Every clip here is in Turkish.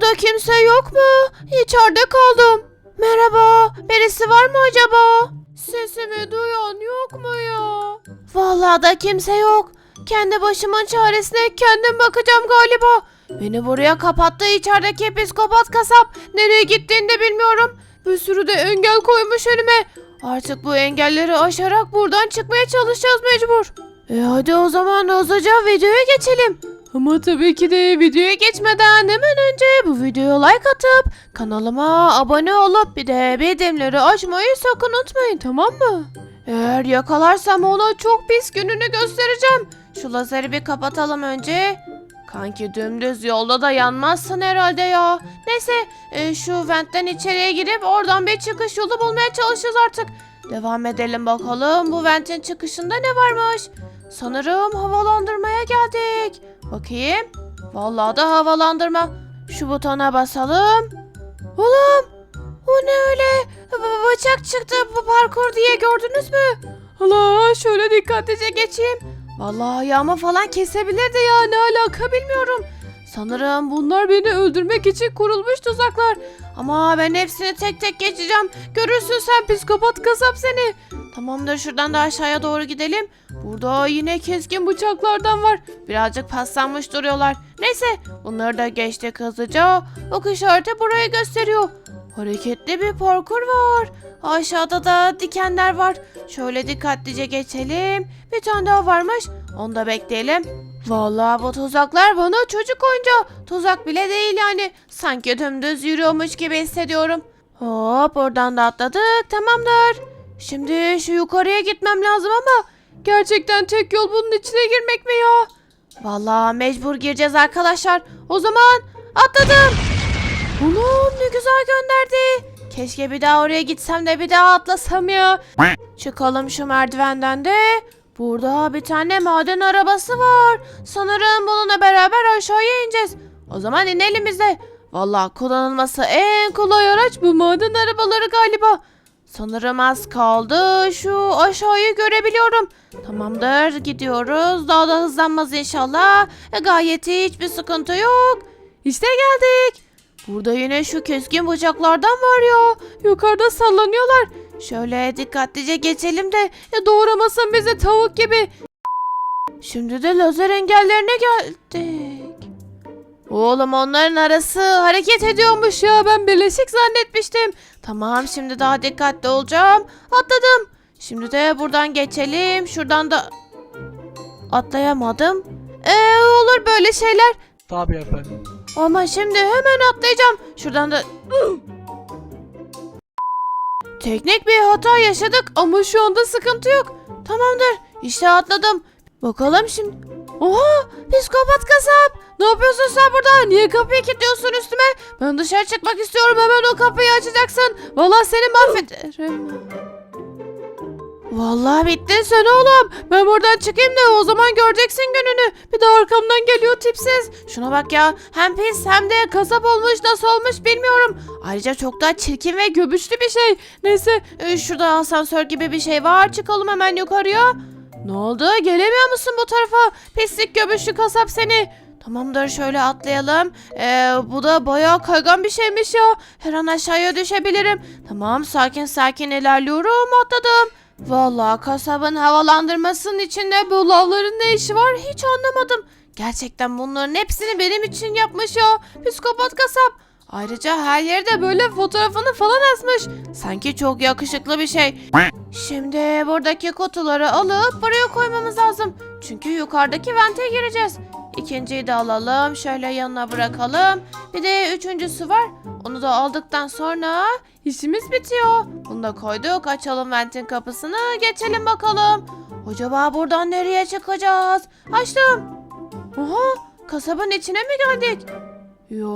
Burada kimse yok mu? İçeride kaldım. Merhaba, birisi var mı acaba? Sesimi duyan yok mu ya? Vallahi da kimse yok. Kendi başımın çaresine kendim bakacağım galiba. Beni buraya kapattı içerideki psikopat kasap. Nereye gittiğini de bilmiyorum. Bir sürü de engel koymuş önüme. Artık bu engelleri aşarak buradan çıkmaya çalışacağız mecbur. E hadi o zaman hızlıca videoya geçelim. Ama tabii ki de videoya geçmeden hemen önce bu videoya like atıp kanalıma abone olup bir de bildirimleri açmayı sakın unutmayın tamam mı? Eğer yakalarsam ona çok pis gününü göstereceğim. Şu lazeri bir kapatalım önce. Kanki dümdüz yolda da yanmazsın herhalde ya. Neyse e, şu ventten içeriye girip oradan bir çıkış yolu bulmaya çalışacağız artık. Devam edelim bakalım bu ventin çıkışında ne varmış? Sanırım havalandırmaya geldik. Bakayım. Vallahi da havalandırma. Şu butona basalım. Oğlum o ne öyle? B- bıçak çıktı bu parkur diye gördünüz mü? Allah şöyle dikkatlice geçeyim. Vallahi ayağımı falan kesebilirdi ya ne alaka bilmiyorum. Sanırım bunlar beni öldürmek için kurulmuş tuzaklar. Ama ben hepsini tek tek geçeceğim. Görürsün sen psikopat kasap seni. Tamamdır şuradan da aşağıya doğru gidelim. Burada yine keskin bıçaklardan var. Birazcık paslanmış duruyorlar. Neyse bunları da geçtik hızlıca. Ok işareti burayı gösteriyor. Hareketli bir parkur var. Aşağıda da dikenler var. Şöyle dikkatlice geçelim. Bir tane daha varmış. Onu da bekleyelim. Vallahi bu tuzaklar bana çocuk oyuncağı. Tuzak bile değil yani. Sanki dümdüz yürüyormuş gibi hissediyorum. Hop oradan da atladık. Tamamdır. Şimdi şu yukarıya gitmem lazım ama gerçekten tek yol bunun içine girmek mi ya? Vallahi mecbur gireceğiz arkadaşlar. O zaman atladım. Oğlum ne güzel gönderdi. Keşke bir daha oraya gitsem de bir daha atlasam ya. Çıkalım şu merdivenden de. Burada bir tane maden arabası var. Sanırım bununla beraber aşağıya ineceğiz. O zaman inelim biz de. Vallahi kullanılması en kolay araç bu maden arabaları galiba. Sanırım az kaldı. Şu aşağıyı görebiliyorum. Tamamdır gidiyoruz. Daha da hızlanmaz inşallah. E, gayet iyi hiçbir sıkıntı yok. İşte geldik. Burada yine şu keskin bıçaklardan var ya. Yukarıda sallanıyorlar. Şöyle dikkatlice geçelim de ya doğramasın bizi tavuk gibi. Şimdi de lazer engellerine geldik. Oğlum onların arası hareket ediyormuş ya ben birleşik zannetmiştim. Tamam şimdi daha dikkatli olacağım. Atladım. Şimdi de buradan geçelim. Şuradan da atlayamadım. Ee, olur böyle şeyler. Tabii efendim. Ama şimdi hemen atlayacağım. Şuradan da... Teknik bir hata yaşadık ama şu anda sıkıntı yok. Tamamdır. İşte atladım. Bakalım şimdi. Oha! Psikopat kasap! Ne yapıyorsun sen burada? Niye kapıyı kilitliyorsun üstüme? Ben dışarı çıkmak istiyorum. Hemen o kapıyı açacaksın. Vallahi seni mahvederim. Vallahi bittin sen oğlum. Ben buradan çıkayım da o zaman göreceksin gününü. Bir de arkamdan geliyor tipsiz. Şuna bak ya. Hem pis hem de kasap olmuş nasıl olmuş bilmiyorum. Ayrıca çok daha çirkin ve göbüşlü bir şey. Neyse e, şurada asansör gibi bir şey var. Çıkalım hemen yukarıya. Ne oldu? Gelemiyor musun bu tarafa? Pislik göbüşlü kasap seni. Tamamdır şöyle atlayalım. Ee, bu da bayağı kaygan bir şeymiş ya. Her an aşağıya düşebilirim. Tamam sakin sakin ilerliyorum atladım. Vallahi kasabın havalandırmasının içinde bu lavların ne işi var hiç anlamadım. Gerçekten bunların hepsini benim için yapmış ya. Psikopat kasap. Ayrıca her yerde böyle fotoğrafını falan asmış. Sanki çok yakışıklı bir şey. Şimdi buradaki kutuları alıp buraya koymamız lazım. Çünkü yukarıdaki vente gireceğiz. İkinciyi de alalım. Şöyle yanına bırakalım. Bir de üçüncüsü var. Onu da aldıktan sonra işimiz bitiyor. Bunu da koyduk. Açalım ventin kapısını. Geçelim bakalım. Acaba buradan nereye çıkacağız? Açtım. Oha kasabın içine mi geldik? Yo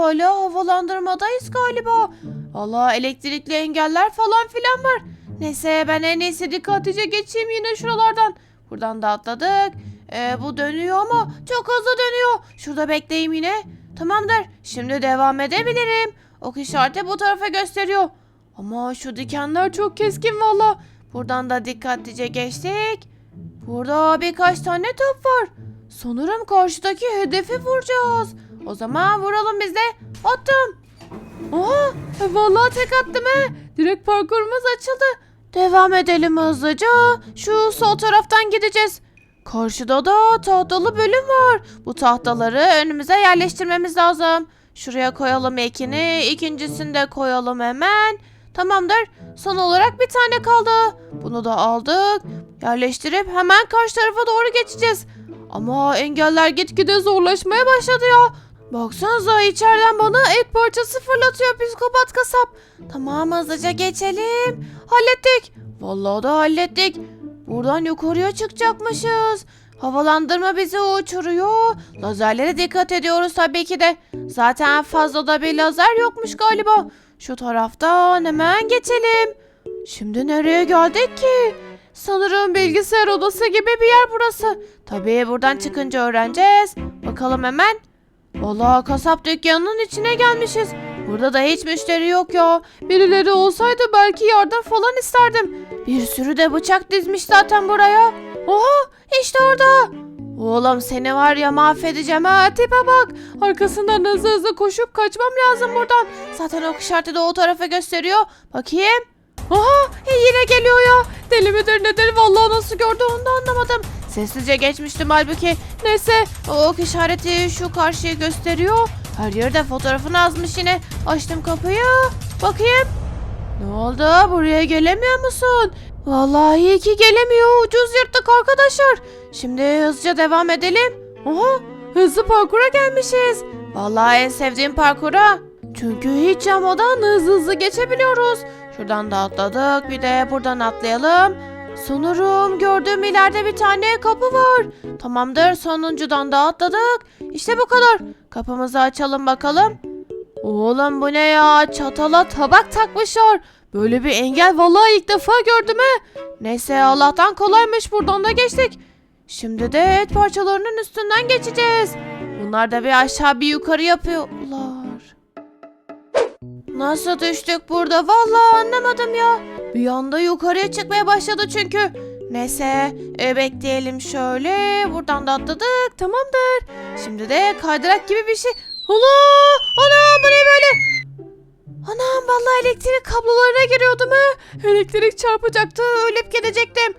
hala havalandırmadayız galiba. Allah elektrikli engeller falan filan var. Neyse ben en iyisi dikkatlice geçeyim yine şuralardan. Buradan da atladık. Ee, bu dönüyor ama çok hızlı dönüyor. Şurada bekleyeyim yine. Tamamdır. Şimdi devam edebilirim. Ok işareti bu tarafa gösteriyor. Ama şu dikenler çok keskin valla. Buradan da dikkatlice geçtik. Burada birkaç tane top var. Sanırım karşıdaki hedefi vuracağız. O zaman vuralım biz de. Attım. Oha e, vallahi tek attım he. Direkt parkurumuz açıldı. Devam edelim hızlıca. Şu sol taraftan gideceğiz. Karşıda da tahtalı bölüm var. Bu tahtaları önümüze yerleştirmemiz lazım. Şuraya koyalım ekini. ikincisini de koyalım hemen. Tamamdır. Son olarak bir tane kaldı. Bunu da aldık. Yerleştirip hemen karşı tarafa doğru geçeceğiz. Ama engeller gitgide zorlaşmaya başladı ya. Baksanıza içeriden bana et parçası fırlatıyor psikopat kasap. Tamam hızlıca geçelim. Hallettik. Vallahi da hallettik. Buradan yukarıya çıkacakmışız. Havalandırma bizi uçuruyor. Lazerlere dikkat ediyoruz tabii ki de. Zaten fazla da bir lazer yokmuş galiba. Şu taraftan hemen geçelim. Şimdi nereye geldik ki? Sanırım bilgisayar odası gibi bir yer burası. Tabii buradan çıkınca öğreneceğiz. Bakalım hemen. Vallahi kasap dükkanının içine gelmişiz. Burada da hiç müşteri yok ya. Birileri olsaydı belki yardım falan isterdim. Bir sürü de bıçak dizmiş zaten buraya. Oha işte orada. Oğlum seni var ya mahvedeceğim ha tipe bak. Arkasından hızlı hızlı koşup kaçmam lazım buradan. Zaten ok işareti de o tarafa gösteriyor. Bakayım. Aha e, yine geliyor ya. Deli midir nedir vallahi nasıl gördü onu da anlamadım. Sessizce geçmiştim halbuki. Neyse o ok işareti şu karşıya gösteriyor. Her yerde fotoğrafını azmış yine. Açtım kapıyı. Bakayım. Ne oldu? Buraya gelemiyor musun? Vallahi iyi ki gelemiyor. Ucuz yırttık arkadaşlar. Şimdi hızlıca devam edelim. Oha hızlı parkura gelmişiz. Vallahi en sevdiğim parkura. Çünkü hiç yamadan hızlı hızlı geçebiliyoruz. Şuradan da atladık. Bir de buradan atlayalım. Sanırım gördüğüm ileride bir tane kapı var. Tamamdır sonuncudan da atladık. İşte bu kadar. Kapımızı açalım bakalım. Oğlum bu ne ya? Çatala tabak takmışlar. Böyle bir engel vallahi ilk defa gördüm he. Neyse Allah'tan kolaymış buradan da geçtik. Şimdi de et parçalarının üstünden geçeceğiz. Bunlar da bir aşağı bir yukarı yapıyorlar. Nasıl düştük burada? Vallahi anlamadım ya. Bir anda yukarıya çıkmaya başladı çünkü. Neyse e, bekleyelim şöyle. Buradan da atladık. Tamamdır. Şimdi de kaydırak gibi bir şey. Allah! Anam bu ne böyle? Anam vallahi elektrik kablolarına giriyordum ha. Elektrik çarpacaktı. Ölüp gidecektim.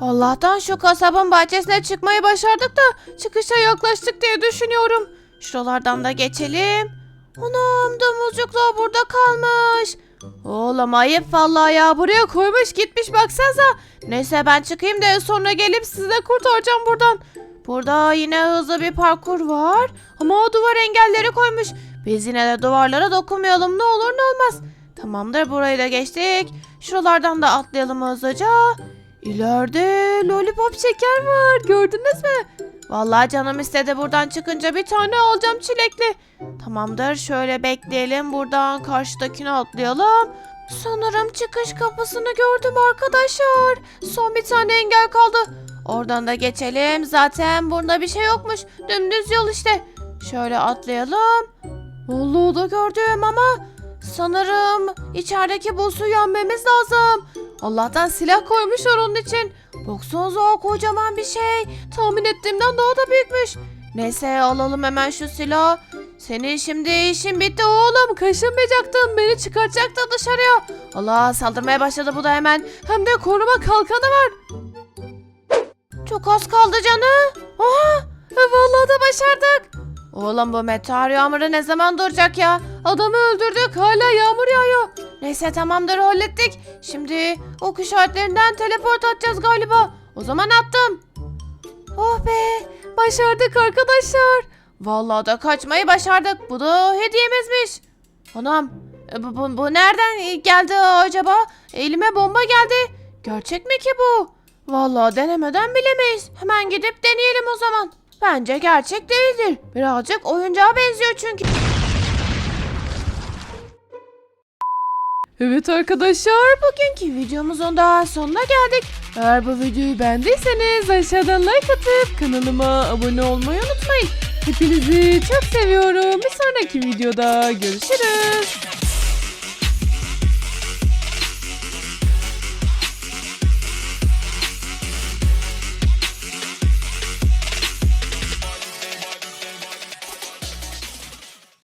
Allah'tan şu kasabın bahçesine çıkmayı başardık da çıkışa yaklaştık diye düşünüyorum. Şuralardan da geçelim. Anam domuzcuklar burada kalmış. Oğlum ayıp vallahi ya buraya koymuş gitmiş baksanıza. Neyse ben çıkayım da sonra gelip sizi de kurtaracağım buradan. Burada yine hızlı bir parkur var. Ama o duvar engelleri koymuş. Biz yine de duvarlara dokunmayalım ne olur ne olmaz. Tamamdır burayı da geçtik. Şuralardan da atlayalım hızlıca. İleride lollipop şeker var gördünüz mü? Vallahi canım istedi buradan çıkınca bir tane alacağım çilekli. Tamamdır şöyle bekleyelim buradan karşıdakine atlayalım. Sanırım çıkış kapısını gördüm arkadaşlar. Son bir tane engel kaldı. Oradan da geçelim. Zaten burada bir şey yokmuş. Dümdüz yol işte. Şöyle atlayalım. Vallahi da gördüm ama sanırım içerideki boss'u yenmemiz lazım. Allah'tan silah koymuşlar onun için. Baksanıza o kocaman bir şey. Tahmin ettiğimden daha da büyükmüş. Neyse alalım hemen şu silahı. Senin şimdi işin bitti oğlum. Kaşınmayacaktın. Beni çıkartacaktın dışarıya. Allah saldırmaya başladı bu da hemen. Hem de koruma kalkanı var. Çok az kaldı canı. Aha e, vallahi da başardık. Oğlum bu meteor yağmuru ne zaman duracak ya? Adamı öldürdük hala yağmur yağıyor. Neyse tamamdır hallettik. Şimdi ok işaretlerinden teleport atacağız galiba. O zaman attım. Oh be başardık arkadaşlar. Vallahi da kaçmayı başardık. Bu da hediyemizmiş. Anam e, bu, bu, bu nereden geldi acaba? Elime bomba geldi. Gerçek mi ki bu? Vallahi denemeden bilemeyiz. Hemen gidip deneyelim o zaman. Bence gerçek değildir. Birazcık oyuncağa benziyor çünkü. Evet arkadaşlar bugünkü videomuzun daha sonuna geldik. Eğer bu videoyu beğendiyseniz aşağıdan like atıp kanalıma abone olmayı unutmayın. Hepinizi çok seviyorum. Bir sonraki videoda görüşürüz.